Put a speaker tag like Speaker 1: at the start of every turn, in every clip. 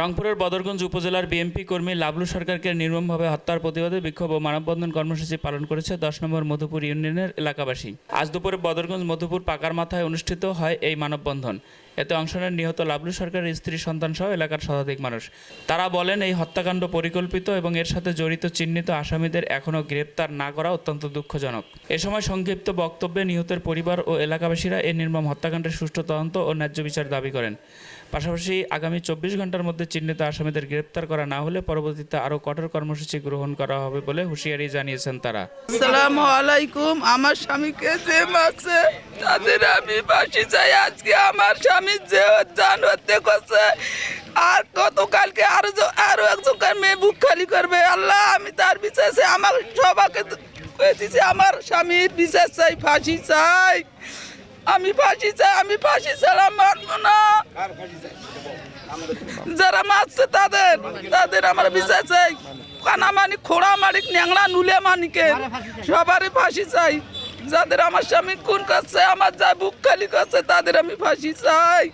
Speaker 1: রংপুরের বদরগঞ্জ উপজেলার বিএনপি কর্মী লাবলু সরকারকে নির্মমভাবে হত্যার প্রতিবাদে বিক্ষোভ ও মানববন্ধন কর্মসূচি পালন করেছে দশ নম্বর মধুপুর ইউনিয়নের এলাকাবাসী। আজ দুপুরে বদরগঞ্জ মধুপুর পাকার মাথায় অনুষ্ঠিত হয় এই মানববন্ধন। এতে অংশ নেন নিহত লাবলু সরকারের স্ত্রী সন্তান সহ এলাকার শতাধিক মানুষ। তারা বলেন, এই হত্যাকাণ্ড পরিকল্পিত এবং এর সাথে জড়িত চিহ্নিত আসামিদের এখনও গ্রেপ্তার না করা অত্যন্ত দুঃখজনক। এ সময় সংক্ষিপ্ত বক্তব্যে নিহতের পরিবার ও এলাকাবাসীরা এই নির্মম হত্যাকাণ্ডের সুষ্ঠু তদন্ত ও ন্যায্য বিচার দাবি করেন। পাশাপাশি আগামী চব্বিশ ঘণ্টার মধ্যে চিহ্নিত আসামিদের গ্রেপ্তার করা না হলে পরবর্তীতে আরও কঠোর কর্মসূচি গ্রহণ করা হবে বলে হুঁশিয়ারি জানিয়েছেন তারা।
Speaker 2: আসসালামু আলাইকুম। আমার স্বামীকে যে মারছে, তাদের আমি ফাঁসি চাই। আজকে আমার স্বামী যে জান হত্যা করছে, আর গতকালকে আরও আরও একজনকার মেয়ে বুক খালি করবে। আল্লাহ, আমি তার বিশ্বাসে আমার সবাকে আমার স্বামীর বিশ্বাস চাই, ফাঁসি চাই। আমি ফাঁসি চাই আমি ফাঁসি ছাড়া মানবো না। যারা মারছে তাদের তাদের আমার বিচার চাই। কানা মানি খোড়া মানিক ন্যাংরা নুলে মানিকে। সবারই ফাঁসি চাই। যাদের আমার স্বামী খুন করছে আমার যা বুক খালি করছে তাদের আমি ফাঁসি চাই।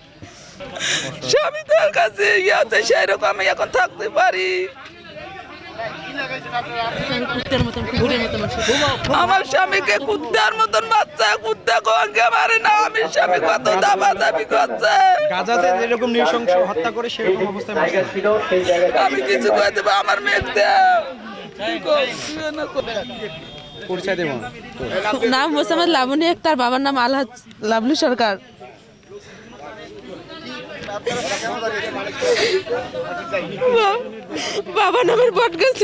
Speaker 2: স্বামীদের কাছে ইয়াতে সেই রকম আমি এখন থাকতে পারি
Speaker 3: কুত্তের মতন কুকুরের মতন আছে।
Speaker 2: আমার স্বামীকে কুত্তার মতন বাচ্চা কুত্তা কোয়াকে মারে না? আমি স্বামী কত দাবা দাবি করছে?
Speaker 4: গাজাতে যেরকম নৃশংস হত্যা করে সেরকম অবস্থায়।
Speaker 2: আমি কিছু করে দেবো আমার
Speaker 4: পরিচয় দেবো।
Speaker 3: নাম মোসাম্মদ লাবণী তার বাবার নাম আলহাজ লাবলু সরকার। বাবা নামের বট গাছ।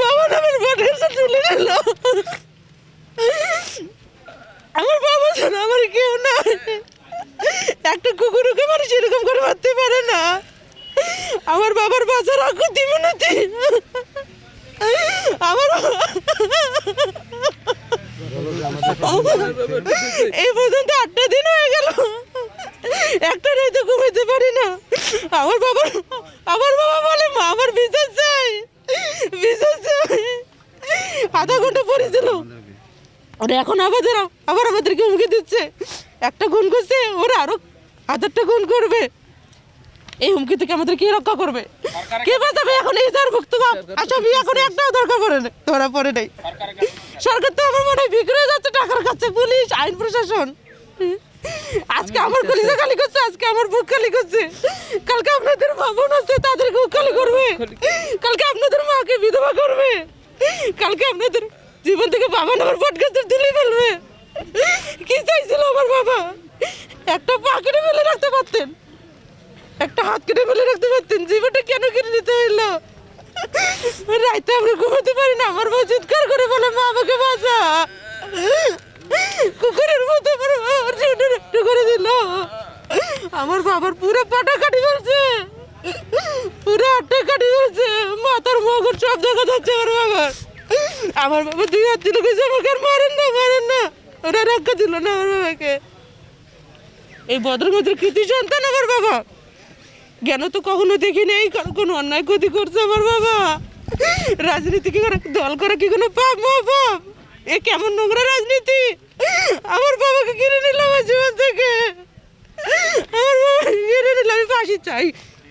Speaker 3: বাবা নামের বট গাছ তুলে নিল আমার বাবা জানো আমার কেউ না একটা কুকুরকে মানুষ এরকম করে মারতে পারে না আমার বাজার আকুতি মিনতি আমার এই পর্যন্ত আটটা দিন হয়ে গেল। একটা রাইতে ঘুমাইতে পারি না। আমার বাবার আমার বাবা বলে, মা, আমার বিচার চাই বিচার চাই আধা ঘণ্টা পরে দিল। ওরা, এখন আমাদের আবার আমাদেরকে হুমকি দিচ্ছে। একটা গুণ করছে, ওরা আরও হাজারটা গুণ করবে। এই হুমকি থেকে আমাদের কে রক্ষা করবে? কে বাঁচাবে এখন? এই ভুক্ত আসামি এখন একটাও দরকার পড়ে না ধরা পড়ে নাই। সরকার তো আমার মনে হয় বিক্রি হয়ে যাচ্ছে টাকার কাছে। পুলিশ আইন প্রশাসন। আজকে আমার কলিজা খালি করছে আজকে আমার বুক খালি করছে। কালকে আপনাদের মা বোন আছে তাদের বুক খালি করবে। কালকে আপনাদের মাকে বিধবা করবে। কালকে আপনাদের জীবন থেকে বাবা নামের গাছের তুলে ফেলবে। কি চাইছিল আমার বাবা? একটা পা কেটে ফেলে রাখতে পারতেন। একটা হাত কেটে ফেলে রাখতে পারতেন, জীবনটা কেন কেটে নিতে হইল? রাইতে আমরা ঘুমাতে পারি না, আমার বউ চিৎকার করে বলে, মা, আমাকে বাঁচা। কুকুরের মতো আমার বাবার জীবনটা করে দিল। আমার বাবার পুরো পাটা কাটি ফেলছে। পুরো আটটা কাটি ফেলছে। মাথার মগর সব দেখা যাচ্ছে আমার বাবার আমার বাবা দুই হাত দিল গেছে আমাকে আর মারেন না মারেন না। ওরা রক্ষা দিল না আমার বাবাকে। এই ভদ্রমতির কৃতি সন্তান আমার বাবা। জ্ঞান তো কখনো দেখিনি? এই কারও কোনো অন্যায় ক্ষতি করছে আমার বাবা। রাজনীতি কি করে দল করে কি কোনো পাপ মা পাপ এ কেমন নোংরা রাজনীতি? আমার বাবাকে কিনে নিলাম আমার জীবন থেকে। আমার বাবা কিনে নিলাম আমি ফাঁসি চাই।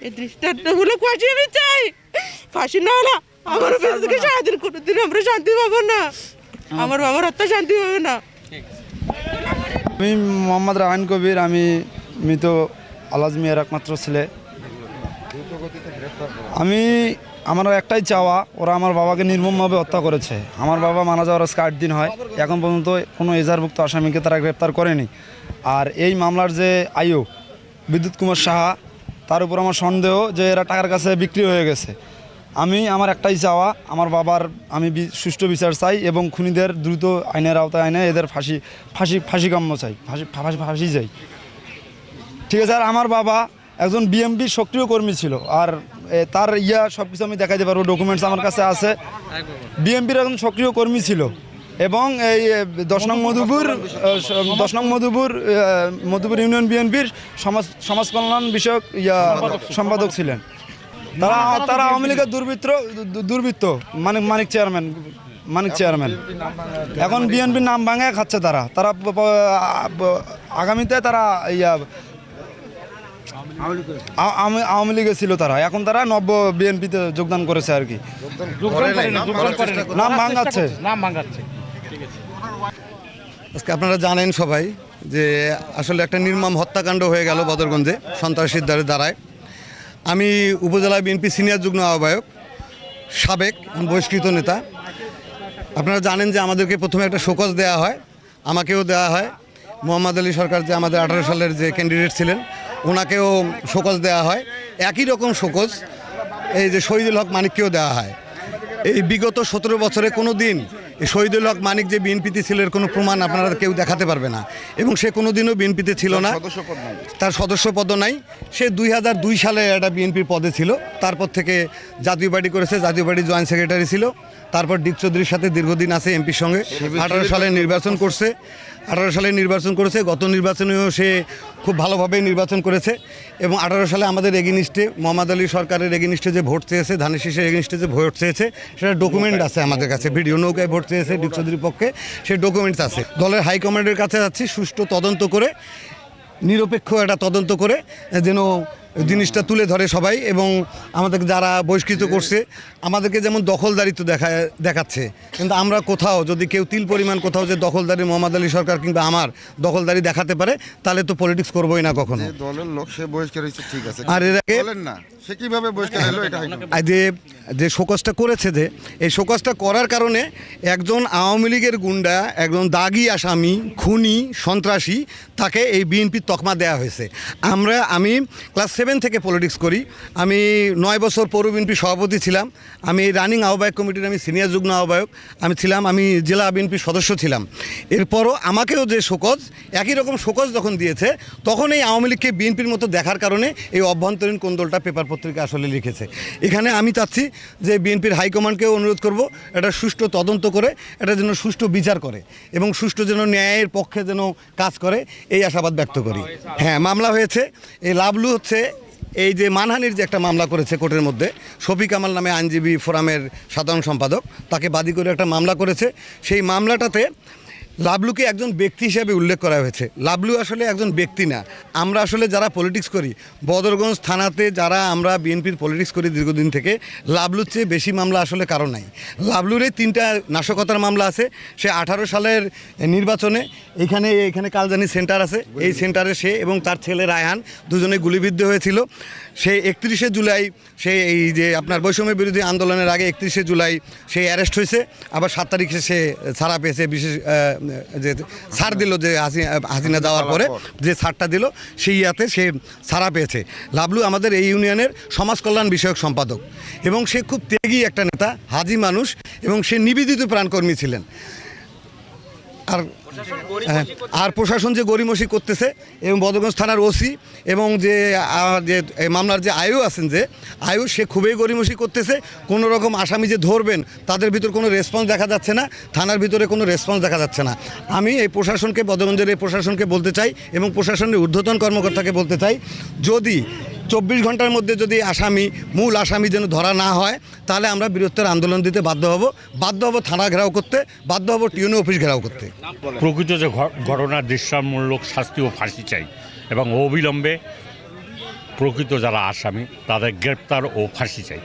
Speaker 3: এই দৃষ্টান্তমূলক ফাঁসি আমি চাই। ফাঁসি না হলে আমার বেঁচে থেকে সারাদিন কোনোদিন আমরা শান্তি পাবো না। আমার বাবার হত্যা শান্তি পাবে না।
Speaker 4: আমি মোহাম্মদ রাহান কবির আমি মৃত আলাজ মিয়ার একমাত্র ছেলে। আমি, আমার একটাই চাওয়া, ওরা আমার বাবাকে নির্মমভাবে হত্যা করেছে। আমার বাবা মারা যাওয়ার আজকে আট দিন হয়, এখন পর্যন্ত কোনো এজারভুক্ত আসামিকে তারা গ্রেপ্তার করেনি। আর এই মামলার যে আয়ু বিদ্যুৎ কুমার সাহা, তার উপর আমার সন্দেহ যে এরা টাকার কাছে বিক্রি হয়ে গেছে। আমি, আমার একটাই চাওয়া, আমার বাবার, আমি সুষ্ঠু বিচার চাই এবং খুনিদের দ্রুত আইনের আওতায় আইনে এদের ফাঁসি ফাঁসি ফাঁসি কাম্য চাই, ফাঁসি ফাঁসি ফাঁসি চাই। ঠিক আছে, আর আমার বাবা একজন বিএমপির সক্রিয় কর্মী ছিল। আর তার ইয়া সব কিছু আমি দেখাইতে পারব ডকুমেন্টস আমার কাছে আছে। বিএমপির একজন সক্রিয় কর্মী ছিল। এবং এই দশ নং মধুপুর দশ নং মধুপুর মধুপুর ইউনিয়ন বিএনপির সমাজ সমাজ কল্যাণ বিষয়ক ইয়া সম্পাদক ছিলেন। তারা তারা আওয়ামী লীগের দুর্বৃত্ত দুর্বৃত্ত, মানিক মানিক চেয়ারম্যান মানিক চেয়ারম্যান এখন বিএনপির নাম ভাঙে খাচ্ছে তারা। তারা আগামীতে তারা ইয়া আওয়ামী- আওয়ামী লীগে ছিল তারা। এখন তারা নব্য বিএনপিতে যোগদান করেছে আর কি। নাম ভাঙাচ্ছে।
Speaker 5: আজকে আপনারা জানেন সবাই যে আসলে একটা নির্মম হত্যাকাণ্ড হয়ে গেল বদরগঞ্জে সন্ত্রাসীর দ্বারা দ্বারায় আমি উপজেলা বিএনপি সিনিয়র যুগ্ম আহ্বায়ক সাবেক বহিষ্কৃত নেতা। আপনারা জানেন যে আমাদেরকে প্রথমে একটা শোকজ দেওয়া হয় আমাকেও দেওয়া হয়। মোহাম্মদ আলী সরকার যে আমাদের আঠারো সালের যে ক্যান্ডিডেট ছিলেন ওনাকেও শোকজ দেওয়া হয়। একই রকম শোকজ এই যে শহীদুল হক মানিককেও দেওয়া হয়। এই বিগত সতেরো বছরে কোনো দিন এই শহীদুল হক মানিক যে বিএনপিতে ছিল এর কোনো প্রমাণ আপনারা কেউ দেখাতে পারবে না। এবং সে কোনো দিনও বিএনপিতে ছিল না। তার সদস্য পদ নাই। সে দুই হাজার দুই সালে একটা বিএনপির পদে ছিল। তারপর থেকে জাতীয় পার্টি করেছে জাতীয় পার্টির জয়েন্ট সেক্রেটারি ছিল। তারপর ডিক চৌধুরীর সাথে দীর্ঘদিন আছে এমপির সঙ্গে। আঠারো সালে নির্বাচন করছে। আঠারো সালে নির্বাচন করেছে, গত নির্বাচনেও সে খুব ভালোভাবে নির্বাচন করেছে এবং আঠারো সালে আমাদের এগিনিস্টে, মোহাম্মদ আলী সরকারের এগিনিস্টে যে ভোট চেয়েছে, ধানের শীষের এগিনিস্টে যে ভোট চেয়েছে, সেটা ডকুমেন্ট আছে আমাদের কাছে, ভিডিও নৌকায় ভোট চেয়েছে ডিক চৌধুরীর পক্ষে সেই ডকুমেন্টস আছে। দলের হাইকমান্ডের কাছে যাচ্ছি, সুষ্ঠু তদন্ত করে, নিরপেক্ষ একটা তদন্ত করে, যেন জিনিসটা তুলে ধরে সবাই এবং আমাদের যারা বহিষ্কৃত করছে আমাদেরকে যেমন দখলদারিত্ব দেখা দেখাচ্ছে। কিন্তু আমরা কোথাও যদি কেউ তিল পরিমাণ কোথাও যে দখলদারি মোহাম্মদ আলী সরকার কিংবা আমার দখলদারি দেখাতে পারে তাহলে তো পলিটিক্স করবোই না কখনো।
Speaker 6: দলের লোক সে বহিষ্কার হয়েছে ঠিক আছে।
Speaker 5: আর এর আগে-
Speaker 6: বলেন না সে কীভাবে বহিষ্কার হলো এটা
Speaker 5: আর যে যে শোকজটা করেছে যে এই শোকজটা করার কারণে একজন আওয়ামী লীগের গুন্ডা একজন দাগি আসামি খুনি সন্ত্রাসী তাকে এই বিএনপির তকমা দেওয়া হয়েছে। আমরা আমি ক্লাস সেভেন থেকে পলিটিক্স করি। আমি নয় বছর পৌর বিএনপি সভাপতি ছিলাম। আমি রানিং আহ্বায়ক কমিটির আমি সিনিয়র যুগ্ম আহ্বায়ক। আমি ছিলাম, আমি জেলা বিএনপির সদস্য ছিলাম। এরপরও আমাকেও যে শোকজ, একই রকম শোকজ যখন দিয়েছে, তখন এই আওয়ামী লীগকে বিএনপির মতো দেখার কারণে এই অভ্যন্তরীণ কোন্দলটা পেপার পত্রিকা আসলে লিখেছে। এখানে আমি চাচ্ছি যে বিএনপির হাইকমান্ডকেও অনুরোধ করব, এটা সুষ্ঠু তদন্ত করে, এটা যেন সুষ্ঠু বিচার করে এবং সুষ্ঠু যেন ন্যায়ের পক্ষে যেন কাজ করে, এই আশাবাদ ব্যক্ত করি। হ্যাঁ মামলা হয়েছে। এই লাভলু হচ্ছে এই যে মানহানির যে একটা মামলা করেছে কোর্টের মধ্যে, শফিক কামাল নামে আইনজীবী ফোরামের সাধারণ সম্পাদক, তাকে বাদী করে একটা মামলা করেছে। সেই মামলাটাতে লাবলুকে একজন ব্যক্তি হিসেবে উল্লেখ করা হয়েছে। লাবলু আসলে একজন ব্যক্তি না। আমরা আসলে যারা পলিটিক্স করি, বদরগঞ্জ থানাতে যারা আমরা বিএনপির পলিটিক্স করি দীর্ঘদিন থেকে, লাবলুর চেয়ে বেশি মামলা আসলে কারও নাই। লাবলুরে তিনটা নাশকতার মামলা আছে। সে আঠারো সালের নির্বাচনে এখানে এখানে কালজানি সেন্টার আছে। এই সেন্টারে সে এবং তার ছেলে রায়হান দুজনে গুলিবিদ্ধ হয়েছিল। সে একত্রিশে জুলাই সে এই যে আপনার বৈষম্য বিরোধী আন্দোলনের আগে একত্রিশে জুলাই সে অ্যারেস্ট হয়েছে। আবার সাত তারিখে সে ছাড়া পেয়েছে বিশেষ যে সার দিল যে হাসি- হাসিনা যাওয়ার পরে। যে সারটা দিল সেই ইয়াতে সে সারা পেয়েছে। লাবলু আমাদের এই ইউনিয়নের সমাজ কল্যাণ বিষয়ক সম্পাদক। এবং সে খুব ত্যাগী একটা নেতা হাজি মানুষ এবং সে নিবেদিত প্রাণকর্মী ছিলেন। আর আর প্রশাসন যে গরিমসি করতেছে এবং বদগঞ্জ থানার ওসি এবং যে যে মামলার যে আয়ু আছেন যে আয়ু সে খুবই গরিমসি করতেছে। কোনো রকম আসামি যে ধরবেন তাদের ভিতর কোনো রেসপন্স দেখা যাচ্ছে না থানার ভিতরে কোনো রেসপন্স দেখা যাচ্ছে না। আমি এই প্রশাসনকে বদগঞ্জের এই প্রশাসনকে বলতে চাই এবং প্রশাসনের ঊর্ধ্বতন কর্মকর্তাকে বলতে চাই যদি চব্বিশ ঘণ্টার মধ্যে যদি আসামি, মূল আসামি যেন ধরা না হয়, তাহলে আমরা বৃহত্তর আন্দোলন দিতে বাধ্য হব। বাধ্য হব থানা ঘেরাও করতে, বাধ্য হব টিউনি অফিস ঘেরাও করতে।
Speaker 7: প্রকৃত যে ঘটনা ঘটনার দৃশ্যমূলক শাস্তি ও ফাঁসি চাই এবং অবিলম্বে প্রকৃত যারা আসামি, তাদের গ্রেপ্তার ও ফাঁসি চাই।